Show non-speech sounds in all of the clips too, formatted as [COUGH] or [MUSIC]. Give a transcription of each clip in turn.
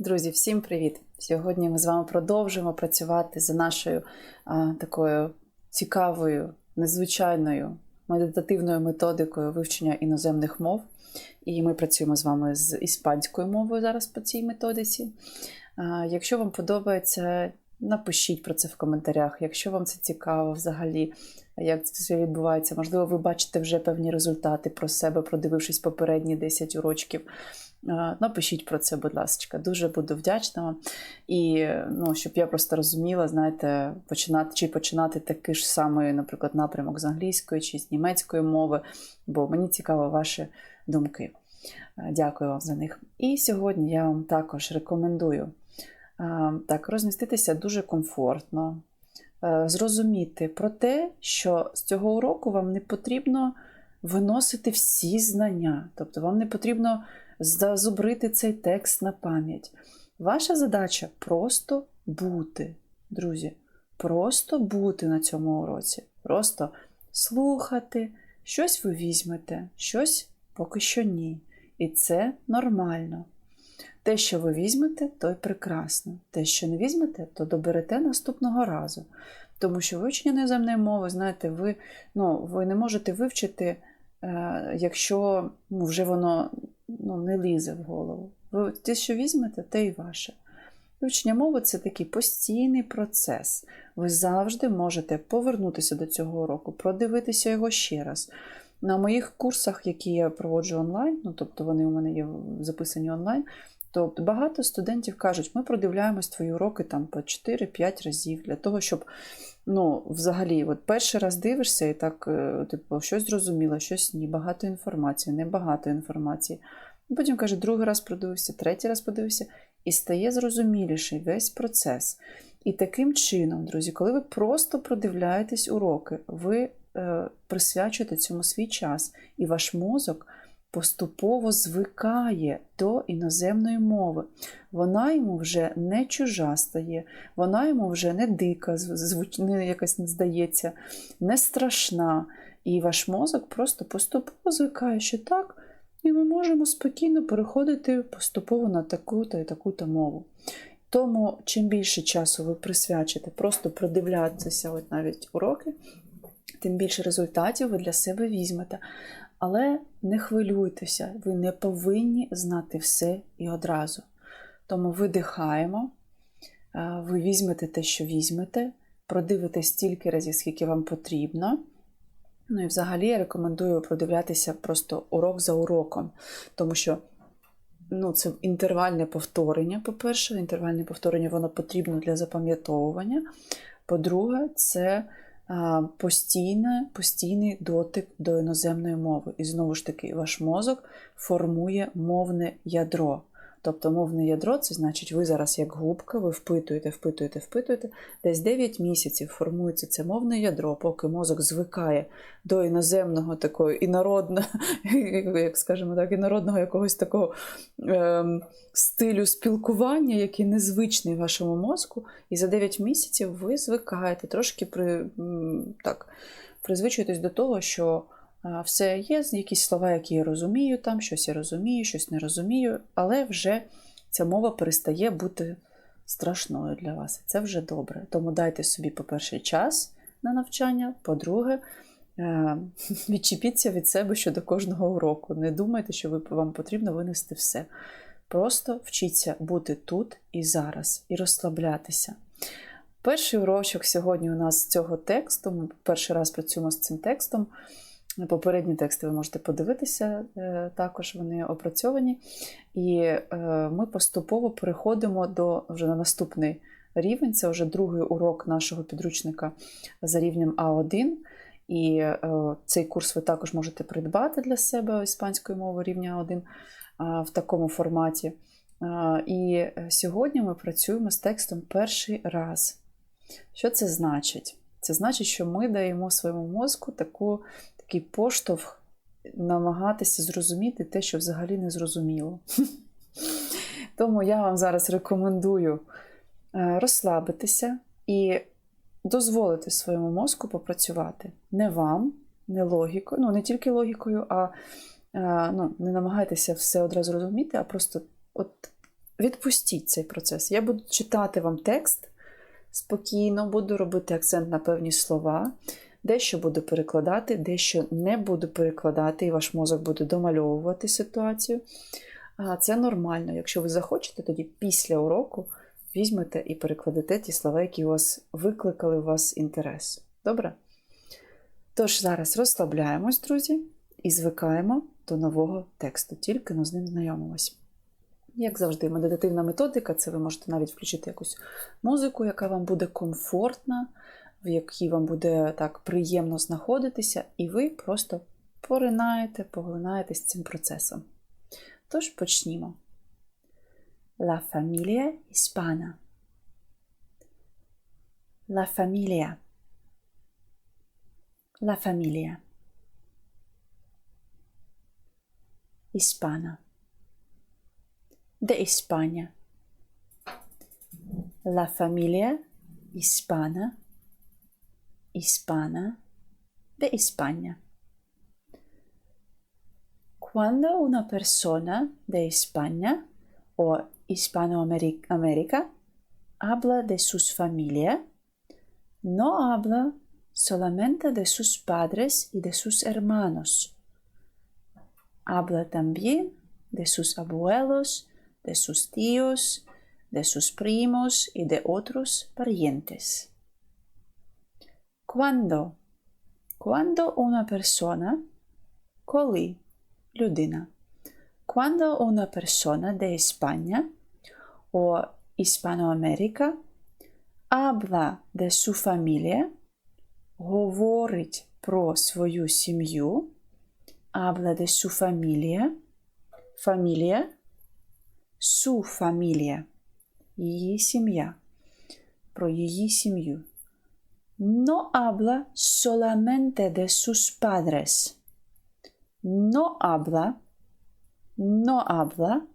Друзі, всім привіт! Сьогодні ми з вами продовжимо працювати за нашою а, такою цікавою, незвичайною медитативною методикою вивчення іноземних мов. І ми працюємо з вами з іспанською мовою зараз по цій методиці. А, якщо вам подобається, напишіть про це в коментарях. Якщо вам це цікаво взагалі, як це відбувається, можливо, ви бачите вже певні результати про себе, продивившись попередні 10 урочків. Е, Напишіть про це, будь ласка, дуже буду вдячна вам. І ну, щоб я просто розуміла, знаєте, починати чи починати такий ж самий, наприклад, напрямок з англійської чи з німецької мови, бо мені цікаво ваші думки. Е, Дякую вам за них. І сьогодні я вам також рекомендую е, так, розміститися дуже комфортно, зрозуміти про те, що з цього уроку вам не потрібно виносити всі знання, тобто вам не потрібно зазубрити цей текст на пам'ять. Ваша задача просто бути, друзі, просто бути на цьому уроці, просто слухати, щось ви візьмете, щось поки що ні. І це нормально. Те, що ви візьмете, то й прекрасно. Те, що не візьмете, то доберете наступного разу. Тому що вивчення іноземної мови, знаєте, ви, ну, ви не можете вивчити, якщо ну, вже воно ну, не лізе в голову. Ви те, що візьмете, те і ваше. Вивчення мови це такий постійний процес. Ви завжди можете повернутися до цього уроку, продивитися його ще раз. На моїх курсах, які я проводжу онлайн, ну тобто вони у мене є записані онлайн, то багато студентів кажуть, ми продивляємось твої уроки там по 4-5 разів для того, щоб ну, взагалі, от перший раз дивишся і так, е, типу, щось зрозуміло, щось ні, багато інформації, небагато інформації. Потім каже, другий раз продивився, третій раз подивився, і стає зрозуміліший весь процес. І таким чином, друзі, коли ви просто продивляєтесь уроки, ви е, присвячуєте цьому свій час, і ваш мозок поступово звикає до іноземної мови. Вона йому вже не чужа стає, вона йому вже не дика, звуч... не якась не здається, не страшна. І ваш мозок просто поступово звикає, що так. І ми можемо спокійно переходити поступово на таку-то і таку-то мову. Тому, чим більше часу ви присвячите, просто продивлятися от навіть уроки, тим більше результатів ви для себе візьмете. Але не хвилюйтеся, ви не повинні знати все і одразу. Тому видихаємо, ви візьмете те, що візьмете, продивитесь стільки разів, скільки вам потрібно. Ну і взагалі я рекомендую продивлятися просто урок за уроком, тому що ну, це інтервальне повторення, по-перше, інтервальне повторення воно потрібно для запам'ятовування. По-друге, це постійне, постійний дотик до іноземної мови. І знову ж таки, ваш мозок формує мовне ядро. Тобто мовне ядро це значить, ви зараз як губка, ви впитуєте, впитуєте, впитуєте. Десь 9 місяців формується це мовне ядро, поки мозок звикає до іноземного такого інородного, [LAUGHS] як скажемо так, інородного якогось такого ем, стилю спілкування, який незвичний вашому мозку. І за 9 місяців ви звикаєте, трошки при, так, призвичуєтесь до того, що. Все є, якісь слова, які я розумію, там щось я розумію, щось не розумію, але вже ця мова перестає бути страшною для вас. Це вже добре. Тому дайте собі, по-перше, час на навчання, по-друге, е, [LAUGHS] відчепіться від себе щодо кожного уроку. Не думайте, що вам потрібно винести все. Просто вчіться бути тут і зараз, і розслаблятися. Перший урочок сьогодні у нас з цього тексту. Ми перший раз працюємо з цим текстом. Попередні тексти ви можете подивитися, е, також вони опрацьовані. І е, ми поступово переходимо до вже на наступний рівень. Це вже другий урок нашого підручника за рівнем А1. І е, цей курс ви також можете придбати для себе іспанської мови рівня А1 в такому форматі. І сьогодні ми працюємо з текстом перший раз. Що це значить? Це значить, що ми даємо своєму мозку таку такий поштовх намагатися зрозуміти те, що взагалі не зрозуміло. [LAUGHS] Тому я вам зараз рекомендую е, розслабитися і дозволити своєму мозку попрацювати. Не вам, не логікою, ну не тільки логікою, а е, ну, не намагайтеся все одразу розуміти, а просто от відпустіть цей процес. Я буду читати вам текст спокійно, буду робити акцент на певні слова, дещо буду перекладати, дещо не буду перекладати, і ваш мозок буде домальовувати ситуацію. А Це нормально. Якщо ви захочете, тоді після уроку візьмете і перекладете ті слова, які у вас викликали у вас інтерес. Добре? Тож, зараз розслабляємось, друзі, і звикаємо до нового тексту, тільки но з ним знайомимось. Як завжди, медитативна методика це ви можете навіть включити якусь музику, яка вам буде комфортна, в якій вам буде так приємно знаходитися, і ви просто поринаєте, поглинаєтесь цим процесом. Тож почнімо. La familia hispana. La familia. La familia. Hispana. De España. La familia hispana. Hispana de España. Cuando una persona de España o Hispanoamérica habla de sus familias, no habla solamente de sus padres y de sus hermanos. Habla también de sus abuelos, de sus tíos, de sus primos y de otros parientes. Cuando, cuando una persona, коли людина. Cuando una persona de España o Hispanoamérica habla de su familia, говорить про свою сім'ю, habla de su familia, familia, su familia, її сім'я, про її сім'ю. No habla solamente de sus padres no habla, no habla,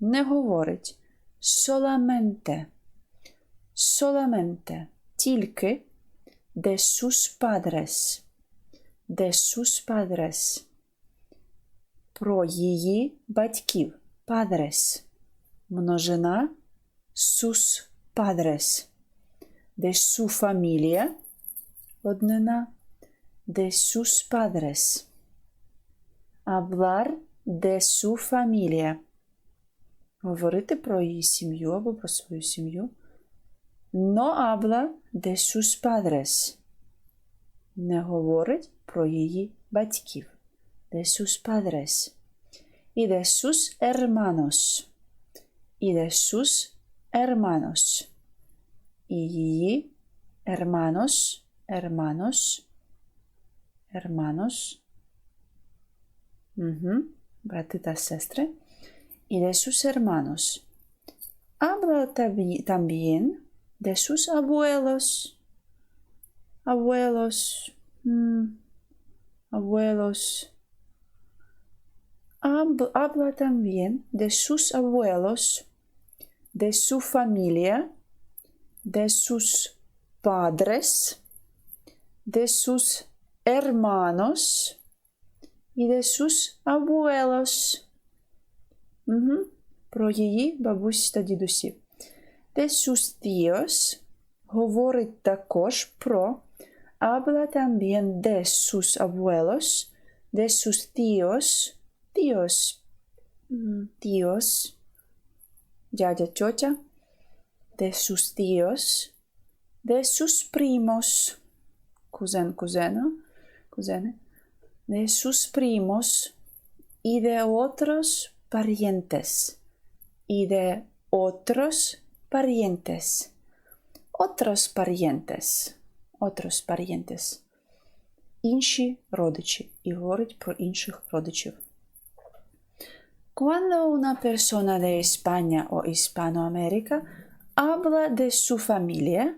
не говорить solamente, solamente, тільки de sus padres, de sus padres, про її батьків, padres, множина sus padres, de su familia, однина, de sus padres hablar de su familia. Говорити про її сім'ю або про свою сім'ю. No habla de sus padres. Не говорить про її батьків. De sus padres. Y de sus hermanos. Y de sus hermanos. І її hermanos, hermanos, hermanos, uh sestre, y de sus hermanos. Habla también de sus abuelos, abuelos, mm. abuelos. Habla también de sus abuelos, de su familia, de sus padres, de sus hermanos і de sus abuelos. Угу. Про її бабусь та дідусів. De sus tíos говорить також про habla también de sus abuelos, de sus tíos, tíos, tíos, дядя, тьотя, de sus tíos, de sus primos, кузен, кузена, кузени, de sus primos y de otros parientes. Y de otros parientes. Otros parientes. Otros parientes. Інші родичі. І говорить про інших родичів. Cuando una persona de España o Hispanoamérica habla de su familia,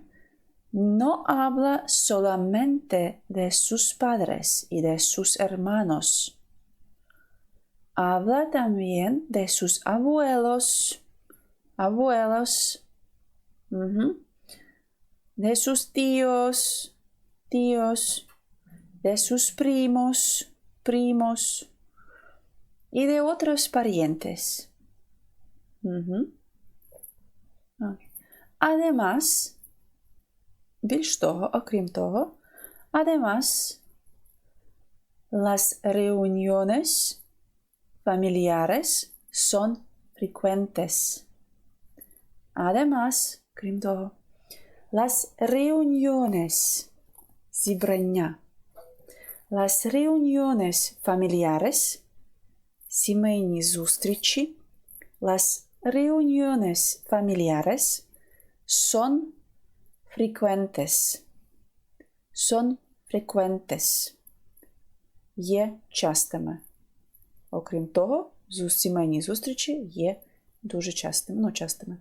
no habla solamente de sus padres y de sus hermanos. Habla también de sus abuelos, abuelos, de sus tíos, tíos, de sus primos, primos y de otros parientes. Además, більш того, окрім того, además, las reuniones familiares son frecuentes. Además, крім того, las reuniones зібрання. Las reuniones familiares сімейні зустрічі. Las reuniones familiares son frecuentes. Son frecuentes. Є частими. Окрім того, сімейні зустрічі є дуже частими. Ну, частими.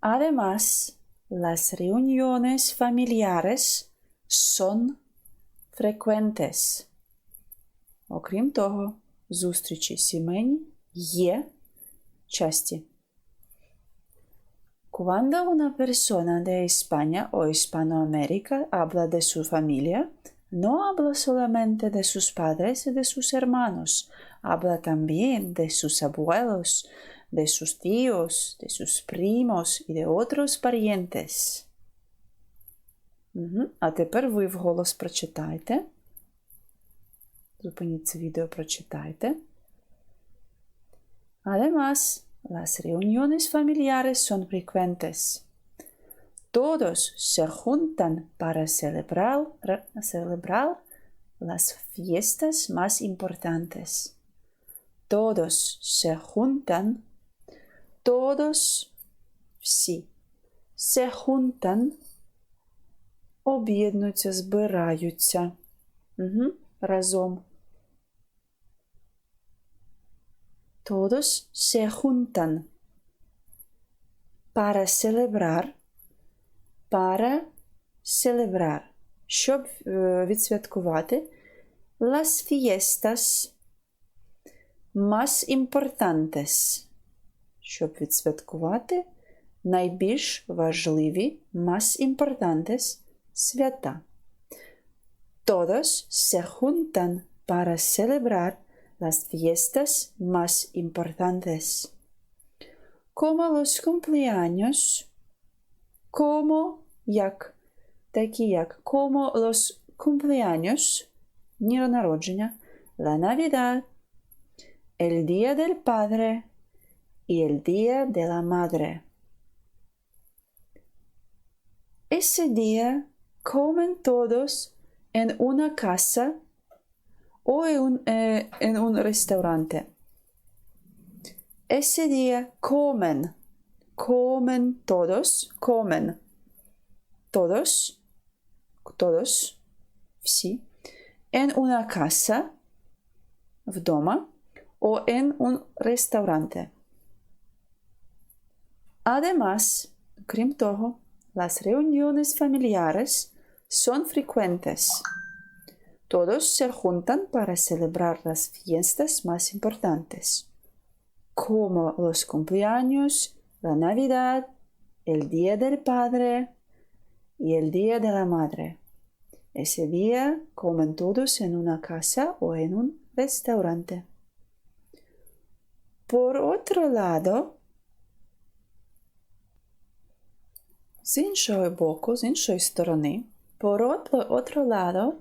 Además, las reuniones familiares son frecuentes. Окрім того, зустрічі сімейні є часті. Cuando una persona de España o Hispanoamérica habla de su familia, no habla solamente de sus padres y de sus hermanos, habla también de sus abuelos, de sus tíos, de sus primos y de otros parientes. Угу. А тепер ви вголос прочитайте. Зупиніть це відео, прочитайте. Además, las reuniones familiares son frecuentes. Todos se juntan para celebrar, celebrar las fiestas más importantes. Todos se juntan, todos, всі, se juntan, об'єднуються, збираються угу, разом. Todos se juntan para celebrar, para celebrar, щоб відсвяткувати las fiestas más importantes, щоб відсвяткувати найбільш важливі más importantes свята. Todos se juntan para celebrar las fiestas más importantes. Como los cumpleaños, como як, такі як, como los cumpleaños, дні народження, la Navidad, el Día del Padre y el Día de la Madre. Ese día comen todos en una casa o en un, eh, en un restaurante. Ese día comen, comen todos, comen todos, todos, sí, en una casa, вдома, o en un restaurante. Además, крім того, las reuniones familiares son frecuentes. Todos se juntan para celebrar las fiestas más importantes, como los cumpleaños, la Navidad, el Día del Padre y el Día de la Madre. Ese día comen todos en una casa o en un restaurante. Por otro lado, з іншого боку, з іншої сторони, por otro lado,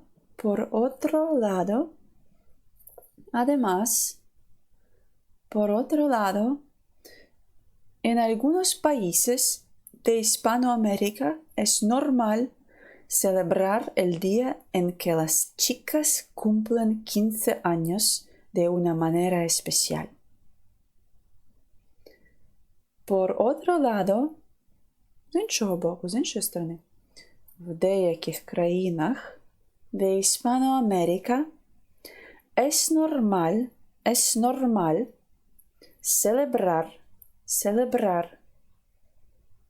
Por otro lado, además, por otro lado, en algunos países de Hispanoamérica es normal celebrar el día en que las chicas cumplen 15 años de una manera especial. Por otro lado, з іншого боку, з іншої сторони, в деяких країнах de Hispanoamérica, es normal, es normal celebrar, celebrar,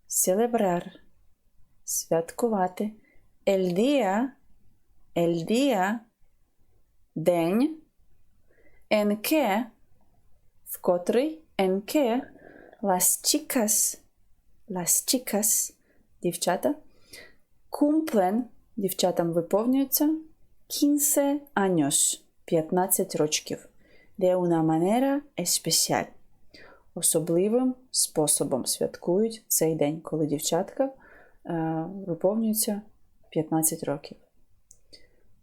celebrar, святкувати el día, el día, день, en que, в котрий, en que las chicas, las chicas, дівчата, cumplen Дівчатам виповнюється 15 años, 15 років, de una manera especial. особливим способом святкують цей день, коли дівчатка е, виповнюється 15 років.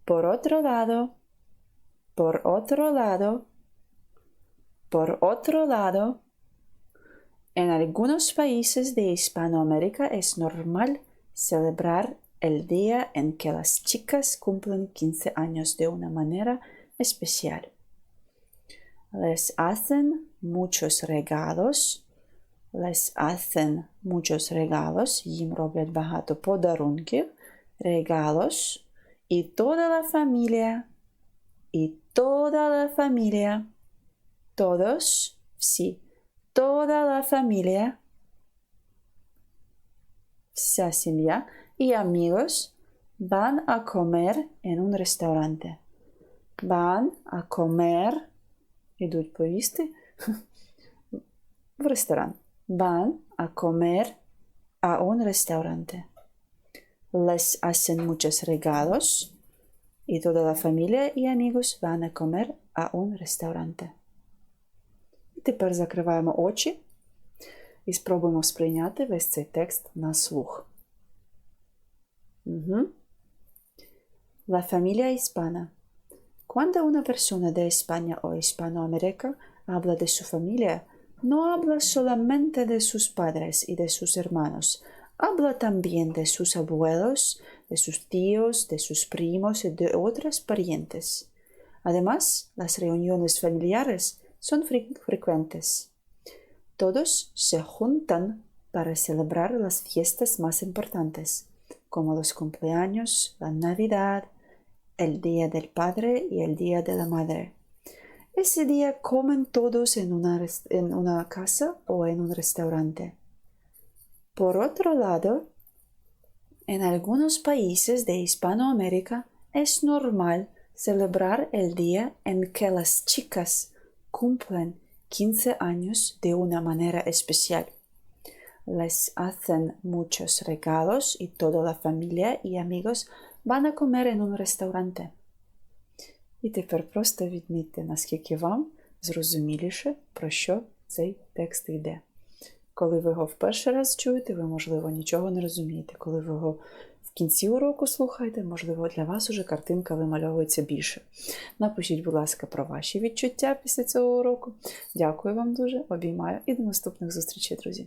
Por otro lado, por otro lado, por otro lado, en algunos países de Hispanoamérica es normal celebrar el día en que las chicas cumplen 15 años de una manera especial. Les hacen muchos regalos, les hacen muchos regalos, їм роблять багато подарунків, regalos, y toda la familia, y toda la familia, todos, всі, toda la familia, вся семья y amigos van a comer en un restaurante. Van a comer, ідуть поїсти в ресторан. Van a comer a un restaurante. Les hacen muchos regalos y toda la familia y amigos van a comer a un restaurante. І тепер закриваємо очі і спробуємо сприйняти весь цей текст на слух. La familia hispana. Cuando una persona de España o Hispanoamérica habla de su familia, no habla solamente de sus padres y de sus hermanos, habla también de sus abuelos, de sus tíos, de sus primos y de otras parientes. Además, las reuniones familiares son fre- frecuentes. Todos se juntan para celebrar las fiestas más importantes, como los cumpleaños, la Navidad, el Día del Padre y el Día de la Madre. Ese día comen todos en una, casa o en un restaurante. Por otro lado, en algunos países de Hispanoamérica es normal celebrar el día en que las chicas cumplen 15 años de una manera especial. Les hacen muchos regalos y toda la familia y amigos van a comer en un restaurante. І тепер просто відмітьте, наскільки вам зрозуміліше, про що цей текст йде. Коли ви його в перший раз чуєте, ви, можливо, нічого не розумієте. Коли ви його в кінці уроку слухаєте, можливо, для вас уже картинка вимальовується більше. Напишіть, будь ласка, про ваші відчуття після цього уроку. Дякую вам дуже, обіймаю і до наступних зустрічей, друзі!